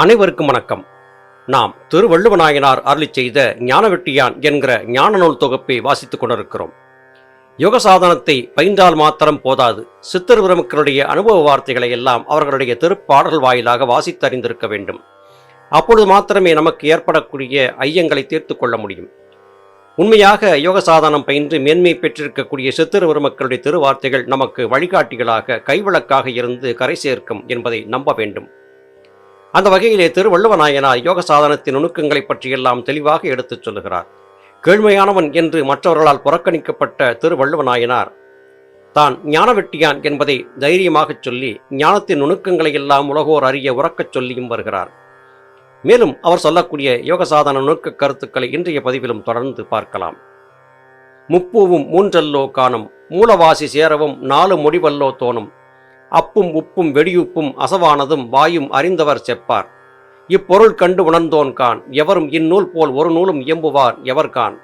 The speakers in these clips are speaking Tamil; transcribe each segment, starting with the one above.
அனைவருக்கும் வணக்கம். நாம் திருவள்ளுவநாயனார் அருளி செய்த ஞானவெட்டியான் என்கிற ஞான நூல் தொகுப்பை வாசித்துக் கொண்டிருக்கிறோம். யோக சாதனத்தை பயின்றால் மாத்திரம் போதாது. சித்தர் பிரமுக்களுடைய அனுபவ வார்த்தைகளை எல்லாம் அவர்களுடைய திருப்பாடல்கள் வாயிலாக வாசித்தறிந்திருக்க வேண்டும். அப்பொழுது மாத்திரமே நமக்கு ஏற்படக்கூடிய ஐயங்களை தீர்த்து கொள்ள முடியும். உண்மையாக யோக சாதனம் பயின்று மேன்மை பெற்றிருக்கக்கூடிய சித்தர் பெருமக்களுடைய திருவார்த்தைகள் நமக்கு வழிகாட்டிகளாக கைவிளக்காக இருந்து கரை சேர்க்கும் என்பதை நம்ப வேண்டும். அந்த வகையிலே திருவள்ளுவநாயனார் யோக சாதனத்தின் நுணுக்கங்களை பற்றியெல்லாம் தெளிவாக எடுத்துச் சொல்லுகிறார். கேழ்மையானவன் என்று மற்றவர்களால் புறக்கணிக்கப்பட்ட திருவள்ளுவநாயனார் தான் ஞானவெட்டியான் என்பதை தைரியமாகச் சொல்லி ஞானத்தின் நுணுக்கங்களை எல்லாம் உலகோர் அறிய உறக்கச் சொல்லியும் வருகிறார். மேலும் அவர் சொல்லக்கூடிய யோக சாதன நுணுக்க கருத்துக்களை இன்றைய பதிவிலும் தொடர்ந்து பார்க்கலாம். முப்பூவும் மூன்றல்லோ காணும் மூலவாசி சேரவும் நாலு முடிவல்லோ தோணும் அப்பும் உப்பும் வெடியுப்பும் அசவானதும் வாயும் அறிந்தவர் செப்பார். இப்பொருள் கண்டு உணர்ந்தோன்கான் எவரும் இந்நூல் போல் ஒரு நூலும் இயம்புவார் எவர் கான்?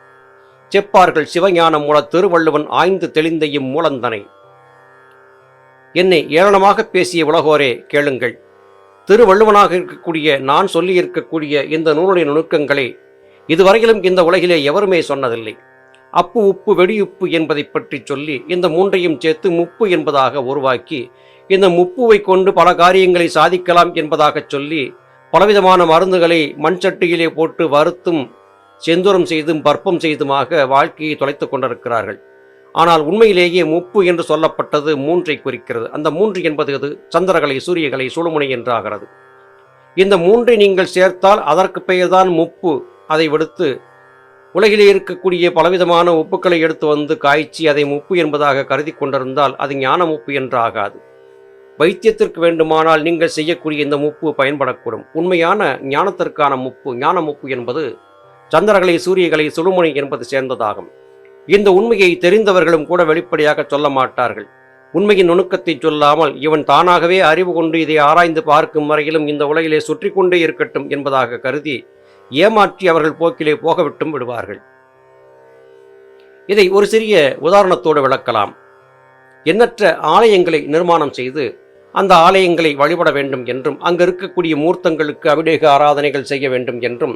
செப்பார்கள் சிவஞானம் மூல திருவள்ளுவன் ஆய்ந்து தெளிந்த இம்மூலந்தனை. என்னை ஏளனமாக பேசிய உலகோரே கேளுங்கள். திருவள்ளுவனாக இருக்கக்கூடிய நான் சொல்லி இருக்கக்கூடிய இந்த நூலுடைய நுணுக்கங்களை இதுவரையிலும் இந்த உலகிலே எவருமே சொன்னதில்லை. அப்பு உப்பு வெடியுப்பு என்பதை பற்றி சொல்லி இந்த மூன்றையும் சேர்த்து முப்பு என்பதாக உருவாக்கி இந்த முப்புவை கொண்டு பல காரியங்களை சாதிக்கலாம் என்பதாக சொல்லி பலவிதமான மருந்துகளை மண் சட்டியிலே போட்டு வறுத்தும் செந்துரம் செய்தும் பற்பம் செய்துமாக வாழ்க்கையை தொலைத்து கொண்டிருக்கிறார்கள். ஆனால் உண்மையிலேயே முப்பு என்று சொல்லப்பட்டது மூன்றை குறிக்கிறது. அந்த மூன்று என்பது அது சந்திரகலை சூரியகலை சுழுமுனை என்றாகிறது. இந்த மூன்றை நீங்கள் சேர்த்தால் அதற்கு பெயர்தான் முப்பு. அதை விடுத்து உலகிலே இருக்கக்கூடிய பலவிதமான உப்புக்களை எடுத்து வந்து காய்ச்சி அதை முப்பு என்பதாக கருதி கொண்டிருந்தால் அது ஞான முப்பு என்று ஆகாது வைத்தியத்திற்கு வேண்டுமானால் நீங்கள் செய்யக்கூடிய இந்த முப்பு பயன்படக்கூடும். உண்மையான ஞானத்திற்கான முப்பு ஞான முப்பு என்பது சந்திரகலை சூரியகலை சுழுமணி என்பது சேர்ந்ததாகும். இந்த உண்மையை தெரிந்தவர்களும் கூட வெளிப்படையாக சொல்ல மாட்டார்கள். உண்மையின் நுணுக்கத்தை சொல்லாமல் இவன் தானாகவே அறிவு கொண்டு இதை ஆராய்ந்து பார்க்கும் வரையிலும் இந்த உலகிலே சுற்றி கொண்டே இருக்கட்டும் என்பதாக கருதி ஏமாற்றி அவர்கள் போக்கிலே போகவிட்டும் விடுவார்கள். இதை ஒரு சிறிய உதாரணத்தோடு விளக்கலாம். எண்ணற்ற ஆலயங்களை நிர்மாணம் செய்து அந்த ஆலயங்களை வழிபட வேண்டும் என்றும் அங்கு இருக்கக்கூடிய மூர்த்தங்களுக்கு அபிடேக ஆராதனைகள் செய்ய வேண்டும் என்றும்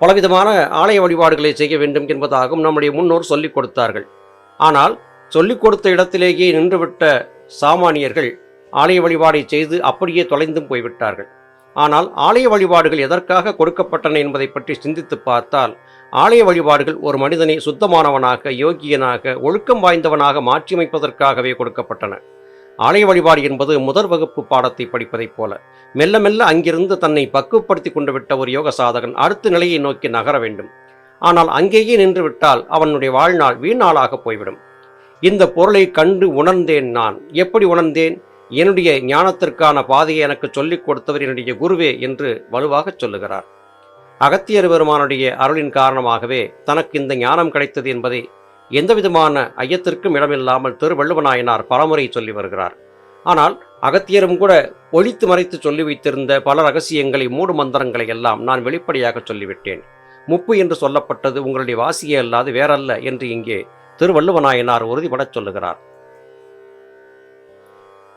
பலவிதமான ஆலய வழிபாடுகளை செய்ய வேண்டும் என்பதாகவும் நம்முடைய முன்னோர் சொல்லிக் கொடுத்தார்கள். ஆனால் சொல்லிக் கொடுத்த இடத்திலேயே நின்றுவிட்ட சாமானியர்கள் ஆலய வழிபாடை செய்து அப்படியே தொலைந்தும் போய்விட்டார்கள். ஆனால் ஆலய வழிபாடுகள் எதற்காக கொடுக்கப்பட்டன என்பதை பற்றி சிந்தித்து பார்த்தால் ஆலய வழிபாடுகள் ஒரு மனிதனை சுத்தமானவனாக யோகியனாக ஒழுக்கம் வாய்ந்தவனாக மாற்றியமைப்பதற்காகவே கொடுக்கப்பட்டன. ஆலய வழிபாடு என்பது முதற் வகுப்பு பாடத்தை படிப்பதைப் போல மெல்ல மெல்ல அங்கிருந்து தன்னை பக்குவப்படுத்தி கொண்டு விட்ட ஒரு யோக சாதகன் அடுத்த நிலையை நோக்கி நகர வேண்டும். ஆனால் அங்கேயே நின்று விட்டால் அவனுடைய வாழ்நாள் வீணாளாக போய்விடும். இந்த பொருளை கண்டு உணர்ந்தேன் நான். எப்படி உணர்ந்தேன்? என்னுடைய ஞானத்திற்கான பாதையை எனக்கு சொல்லிக் கொடுத்தவர் என்னுடைய குருவே என்று வலுவாகச் சொல்லுகிறார். அகத்தியர் பெருமானுடைய அருளின் காரணமாகவே தனக்கு இந்த ஞானம் கிடைத்தது என்பதை எந்தவிதமான ஐயத்திற்கும் இடமில்லாமல் திருவள்ளுவநாயனார் பலமுறை சொல்லி வருகிறார். ஆனால் அகத்தியரும் கூட ஒழித்து மறைத்து சொல்லி வைத்திருந்த பல ரகசியங்களை மூடு மந்திரங்களை எல்லாம் நான் வெளிப்படையாக சொல்லிவிட்டேன். முப்பு என்று சொல்லப்பட்டது உங்களுடைய வாசியே அல்லாது வேறல்ல என்று இங்கே திருவள்ளுவநாயனார் உறுதிபடச் சொல்லுகிறார்.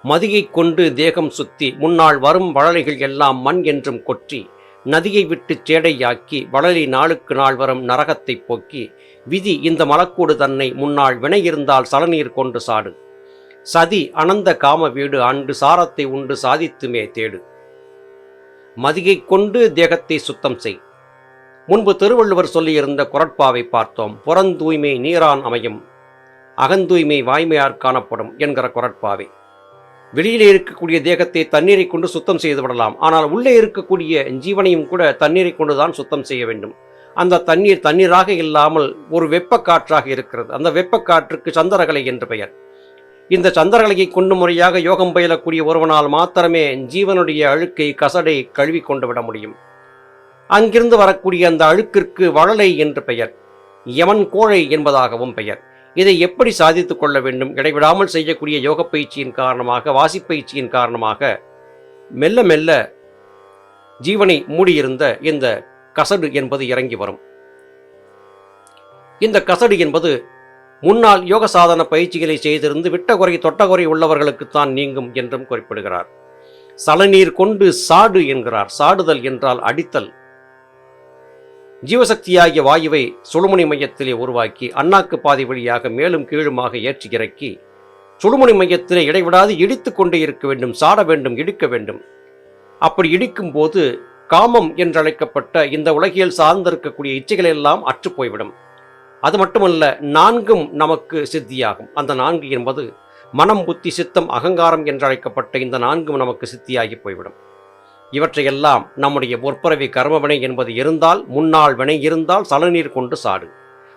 மதியை கொண்டு தேகம் சுத்தி முன்னால் வரும் வளலைகள் எல்லாம் மண் என்றும் கொற்றி நதியை விட்டு சேடையாக்கி வளலி நாளுக்கு நாள் வரும் நரகத்தை போக்கி விதி இந்த மலக்கூடு தன்னை முன்னால் வினை இருந்தால் சலநீர் கொண்டு சாடு. சதி அனந்த காம வீடு அன்று சாரத்தை உண்டு சாதித்துமே தேடு. மதியை கொண்டு தேகத்தை சுத்தம் செய். முன்பு திருவள்ளுவர் சொல்லியிருந்த குரட்பாவை பார்த்தோம். புறந்தூய்மை நீரான் அமையும். அகந்தூய்மை வாய்மையார் காணப்படும் என்கிற குரட்பாவை. வெளியிலே இருக்கக்கூடிய தேகத்தை தண்ணீரை கொண்டு சுத்தம் செய்து விடலாம். ஆனால் உள்ளே இருக்கக்கூடிய ஜீவனையும் கூட தண்ணீரை கொண்டுதான் சுத்தம் செய்ய வேண்டும். அந்த தண்ணீர் தண்ணீராக இல்லாமல் ஒரு வெப்பக்காற்றாக இருக்கிறது. அந்த வெப்பக்காற்றுக்கு சந்திரகலை என்று பெயர். இந்த சந்திரகலையை கொண்டு முறையாக யோகம் பயிலக்கூடிய ஒருவனால் மாத்திரமே ஜீவனுடைய அழுக்கை கசடை கழுவி கொண்டு விட முடியும். அங்கிருந்து வரக்கூடிய அந்த அழுக்கிற்கு வளலை என்று பெயர். யமன் கோழை என்பதாகவும் பெயர். இதை எப்படி சாதித்து கொள்ள வேண்டும்? இடைவிடாமல் செய்யக்கூடிய யோக பயிற்சியின் காரணமாக வாசிப்பயிற்சியின் காரணமாக மெல்ல மெல்ல ஜீவனை மூடியிருந்த இந்த கசடு என்பது இறங்கி வரும். இந்த கசடு என்பது முன்னால் யோக சாதன பயிற்சிகளை செய்திருந்து விட்ட குறை உள்ளவர்களுக்குத்தான் நீங்கும் என்றும் குறிப்பிடுகிறார். சலநீர் கொண்டு சாடு என்கிறார். சாடுதல் என்றால் அடித்தல். ஜீவசக்தியாகிய வாயுவை சுழுமுனை மையத்திலே உருவாக்கி அண்ணாக்கு பாதை வழியாக மேலும் கீழுமாக ஏற்றி இறக்கி சுழுமுனை மையத்திலே இடைவிடாது இடித்து கொண்டே இருக்க வேண்டும் சாட வேண்டும் இடிக்க வேண்டும். அப்படி இடிக்கும் போது காமம் என்றழைக்கப்பட்ட இந்த உலகியல் சார்ந்திருக்கக்கூடிய இச்சைகள் எல்லாம் அற்று போய்விடும். அது மட்டுமல்ல நான்கும் நமக்கு சித்தியாகும். அந்த நான்கு என்பது மனம் புத்தி சித்தம் அகங்காரம் என்றழைக்கப்பட்ட இந்த நான்கும் நமக்கு சித்தியாகி போய்விடும். இவற்றையெல்லாம் நம்முடைய பொற்பரவி கர்மவினை என்பது இருந்தால் முன்னாள் வினை இருந்தால் சலநீர் கொண்டு சாடு.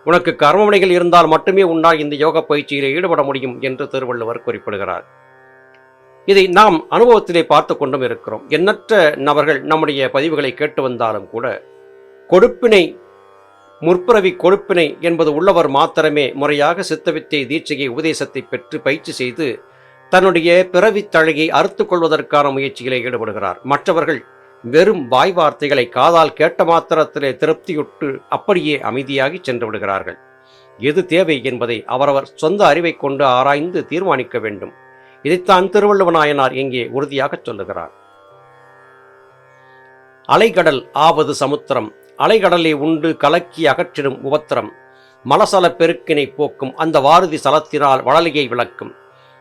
உனக்கு கர்மவினைகள் இருந்தால் மட்டுமே உன்னால் இந்த யோக பயிற்சியில் ஈடுபட முடியும் என்று திருவள்ளுவர் குறிப்பிடுகிறார். இதை நாம் அனுபவத்திலே பார்த்து கொண்டும் இருக்கிறோம். எண்ணற்ற நபர்கள் நம்முடைய பதிவுகளை கேட்டு வந்தாலும் கூட கொடுப்பினை முற்புறவி கொடுப்பினை என்பது உள்ளவர் மாத்திரமே முறையாக சித்தவித்தை தீட்சையை உபதேசத்தை பெற்று பயிற்சி செய்து தன்னுடைய பிறவித் தழையை அறுத்து கொள்வதற்கான முயற்சியிலே ஈடுபடுகிறார். மற்றவர்கள் வெறும் வாய் வார்த்தைகளை காதால் கேட்ட மாத்திரத்திலே திருப்தியுட்டு அப்படியே அமைதியாகி சென்று விடுகிறார்கள். எது தேவை என்பதை அவரவர் சொந்த அறிவைக் கொண்டு ஆராய்ந்து தீர்மானிக்க வேண்டும். இதைத்தான் திருவள்ளுவநாயனார் இங்கே உறுதியாகச் சொல்லுகிறார். அலைகடல் ஆவது சமுத்திரம். அலைகடலை உண்டு கலக்கி அகற்றிடும் உபத்திரம். மலசல பெருக்கினை போக்கும் அந்த வாருதி சலத்தினால் வளலையை விளக்கும்.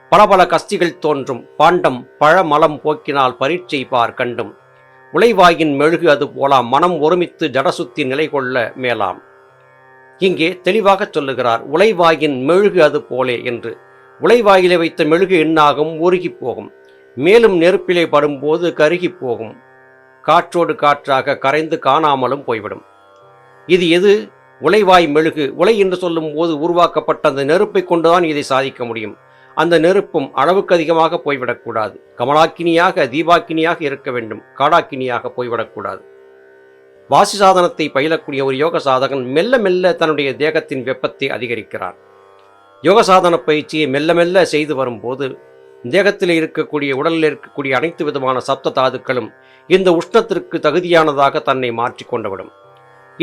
பல பல கஸ்திகள் தோன்றும். பாண்டம் பழமலம் போக்கினால் பரீட்சை பார் கண்டும். உலைவாயின் மெழுகு அது போலாம். மனம் ஒருமித்து ஜடசுத்தி நிலை கொள்ள மேலாம். இங்கே தெளிவாகச் சொல்லுகிறார் உலைவாயின் மெழுகு அது போலே என்று. உலைவாயிலே வைத்த மெழுகு எண்ணாகும் உருகிப் போகும். மேலும் நெருப்பிலே படும்போது கருகிப் போகும். காற்றோடு காற்றாக கரைந்து காணாமலும் போய்விடும். இது எது? உலைவாய் மெழுகு. உலை என்று சொல்லும் போது உருவாக்கப்பட்ட அந்த நெருப்பை கொண்டுதான் இதை சாதிக்க முடியும். அந்த நெருப்பும் அளவுக்கு அதிகமாக போய்விடக்கூடாது. கமலாக்கினியாக தீபாக்கினியாக இருக்க வேண்டும். காடாக்கினியாக போய்விடக்கூடாது. வாசி சாதனத்தை பயிலக்கூடிய ஒரு யோக சாதகன் மெல்ல மெல்ல தன்னுடைய தேகத்தின் வெப்பத்தை அதிகரிக்கிறார். யோக சாதன பயிற்சியை மெல்ல மெல்ல செய்து வரும்போது தேகத்தில் இருக்கக்கூடிய உடலில் இருக்கக்கூடிய அனைத்து விதமான சப்த தாதுக்களும் இந்த உஷ்ணத்திற்கு தகுதியானதாக தன்னை மாற்றிக் கொண்டுவிடும்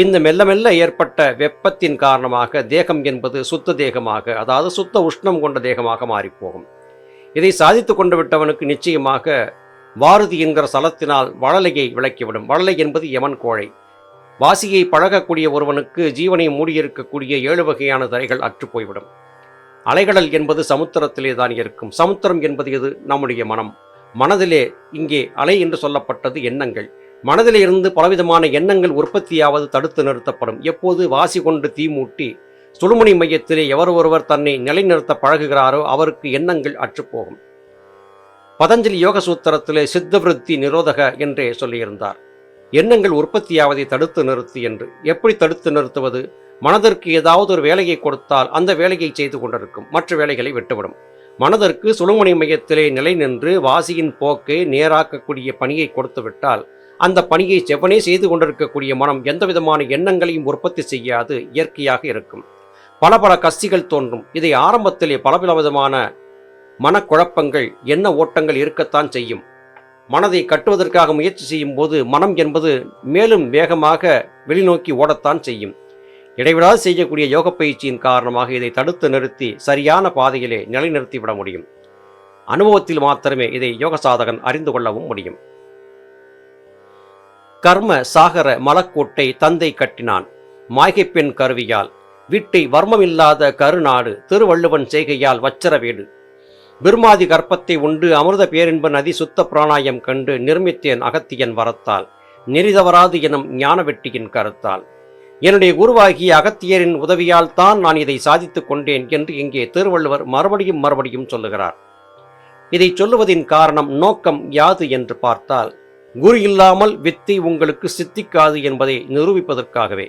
இந்த மெல்ல மெல்ல ஏற்பட்ட வெப்பத்தின் காரணமாக தேகம் என்பது சுத்த தேகமாக அதாவது சுத்த உஷ்ணம் கொண்ட தேகமாக மாறிப்போகும். இதை சாதித்து கொண்டு விட்டவனுக்கு நிச்சயமாக வாரதி என்கிற சலத்தினால் வளலையை விளக்கிவிடும். வளலை என்பது யமன் கோழை. வாசியை பழகக்கூடிய ஒருவனுக்கு ஜீவனை மூடியிருக்கக்கூடிய ஏழு வகையான தரைகள் அற்று போய்விடும். அலைகடல் என்பது சமுத்திரத்திலே தான் இருக்கும். சமுத்திரம் என்பது எது? நம்முடைய மனம். மனதிலே இங்கே அலை என்று சொல்லப்பட்டது எண்ணங்கள். மனதில் இருந்து பலவிதமான எண்ணங்கள் உற்பத்தியாவது தடுத்து நிறுத்தப்படும். எப்போது வாசி கொண்டு தீ மூட்டி மையத்திலே எவர் ஒருவர் தன்னை நிலைநிறுத்த பழகுகிறாரோ அவருக்கு எண்ணங்கள் அற்றுப்போகும். பதஞ்சலி யோக சூத்திரத்திலே சித்தவிருத்தி நிரோதக என்றே சொல்லியிருந்தார். எண்ணங்கள் உற்பத்தியாவதை தடுத்து நிறுத்து என்று. எப்படி தடுத்து நிறுத்துவது? மனதிற்கு ஏதாவது ஒரு வேலையை கொடுத்தால் அந்த வேலையை செய்து கொண்டிருக்கும். மற்ற வேலைகளை விட்டுவிடும். மனதிற்கு சுழுமணி மையத்திலே நிலை நின்று வாசியின் போக்கை நேராக்கக்கூடிய பணியை கொடுத்துவிட்டால் அந்த பணியை செவ்வனே செய்து கொண்டிருக்கக்கூடிய மனம் எந்த விதமான எண்ணங்களையும் உற்பத்தி செய்யாது இயற்கையாக இருக்கும். பல பல கசிகள் தோன்றும். இதை ஆரம்பத்திலே பல விதமான மனக்குழப்பங்கள் எண்ண ஓட்டங்கள் இருக்கத்தான் செய்யும். மனதை கட்டுவதற்காக முயற்சி செய்யும் போது மனம் என்பது மேலும் வேகமாக வெளிநோக்கி ஓடத்தான் செய்யும். இடைவிடாது செய்யக்கூடிய யோக பயிற்சியின் காரணமாக இதை தடுத்து நிறுத்தி சரியான பாதையிலே நிலைநிறுத்திவிட முடியும். அனுபவத்தில் மாத்திரமே இதை யோக சாதகன் அறிந்து கொள்ளவும் முடியும். கர்ம சாகர மலக்கோட்டை தந்தை கட்டினான். மாய்கைப் பெண் கருவியால். வீட்டை வர்மமில்லாத கருநாடு திருவள்ளுவன் செய்கையால் வச்சரவேடு. பிரமாதி கற்பத்தை உண்டு அமிர்த பேரின்ப நதி சுத்த பிராணாயம் கண்டு நிர்மித்தேன் அகத்தியன் வரத்தால். நெறிதவராது எனும் ஞான வெட்டியின் கருத்தால். என்னுடைய குருவாகிய அகத்தியரின் உதவியால் தான் நான் இதை சாதித்துக் கொண்டேன் என்று இங்கே திருவள்ளுவர் மறுபடியும் மறுபடியும் சொல்லுகிறார். இதை சொல்லுவதின் காரணம் நோக்கம் யாது என்று பார்த்தால் குரு இல்லாமல் வித்தை உங்களுக்கு சித்திக்காது என்பதை நிரூபிப்பதற்காகவே.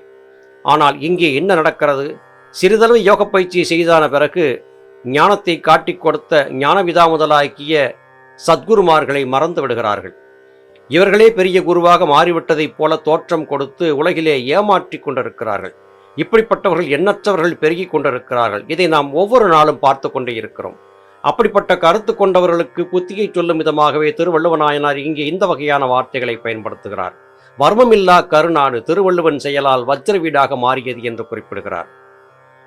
ஆனால் இங்கே என்ன நடக்கிறது? சிறிதளவு யோக பயிற்சியை செய்தான பிறகு ஞானத்தை காட்டிக் கொடுத்த ஞானவிதா முதலாக்கிய சத்குருமார்களை மறந்து விடுகிறார்கள். இவர்களே பெரிய குருவாக மாறிவிட்டதைப் போல தோற்றம் கொடுத்து உலகிலே ஏமாற்றிக் கொண்டிருக்கிறார்கள். இப்படிப்பட்டவர்கள் எண்ணற்றவர்கள் பெருகிக் கொண்டிருக்கிறார்கள். இதை நாம் ஒவ்வொரு நாளும் பார்த்து கொண்டே இருக்கிறோம். அப்படிப்பட்ட கருத்து கொண்டவர்களுக்கு புத்தியை சொல்லும் விதமாகவே திருவள்ளுவநாயனார் இங்கே இந்த வகையான வார்த்தைகளை பயன்படுத்துகிறார். வர்மமில்லா கருநாடு திருவள்ளுவன் செயலால் வஜ்ர வீடாக மாறியது என்று குறிப்பிடுகிறார்.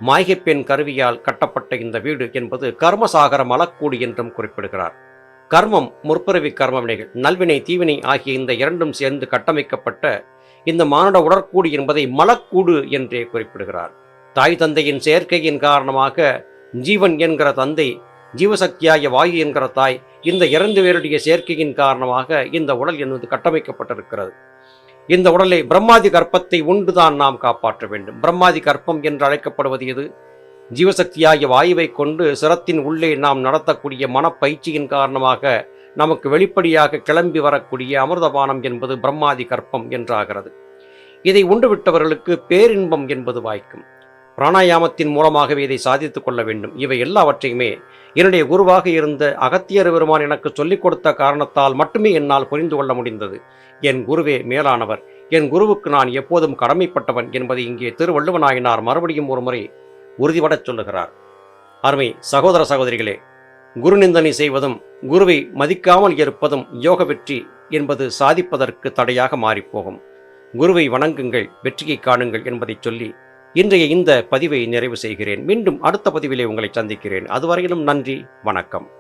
மாய்கைப் பெண் கருவியால் கட்டப்பட்ட இந்த வீடு என்பது கர்மசாகர மலக்கூடு என்றும் குறிப்பிடுகிறார். கர்மம் முற்பிறவி கர்ம வினைகள் நல்வினை தீவினை ஆகிய இந்த இரண்டும் சேர்ந்து கட்டமைக்கப்பட்ட இந்த மானுட உடற்கூடு என்பதை மலக்கூடு என்றே குறிப்பிடுகிறார். தாய் தந்தையின் சேர்க்கையின் காரணமாக ஜீவன் என்கிற தந்தை ஜீவசக்தியாகிய வாயு என்கிற தாய் இந்த இரண்டு பேருடைய சேர்க்கையின் காரணமாக இந்த உடல் என்பது கட்டமைக்கப்பட்டிருக்கிறது. இந்த உடலை பிரம்மாதி கற்பத்தை உண்டுதான் நாம் காப்பாற்ற வேண்டும். பிரம்மாதி கற்பம் என்று அழைக்கப்படுவது எது? ஜீவசக்தியாகிய வாயுவை கொண்டு சிரத்தின் உள்ளே நாம் நடத்தக்கூடிய மனப்பயிற்சியின் காரணமாக நமக்கு வெளிப்படியாக கிளம்பி வரக்கூடிய அமிர்தபானம் என்பது பிரம்மாதி கற்பம் என்றாகிறது. இதை உண்டுவிட்டவர்களுக்கு பேரின்பம் என்பது வாய்க்கும். பிராணாயாமத்தின் மூலமாகவே இதை சாதித்துக் கொள்ள வேண்டும். இவை எல்லாவற்றையுமே என்னுடைய குருவாக இருந்த அகத்தியர் பெருமான் எனக்கு சொல்லிக் கொடுத்த காரணத்தால் மட்டுமே என்னால் புரிந்து கொள்ள முடிந்தது. என் குருவே மேலானவர். என் குருவுக்கு நான் எப்போதும் கடமைப்பட்டவன் என்பதை இங்கே திருவள்ளுவனாயினார் மறுபடியும் ஒரு முறை உறுதிபடச் சொல்லுகிறார். அருமை சகோதர சகோதரிகளே குருநிந்தனை செய்வதும் குருவை மதிக்காமல் இருப்பதும் யோக வெற்றி என்பது சாதிப்பதற்கு தடையாக மாறிப்போகும். குருவை வணங்குங்கள் வெற்றியை காணுங்கள் என்பதைச் சொல்லி இன்றைய இந்த பதிவை நிறைவு செய்கிறேன். மீண்டும் அடுத்த பதிவிலே உங்களை சந்திக்கிறேன். அதுவரையிலும் நன்றி வணக்கம்.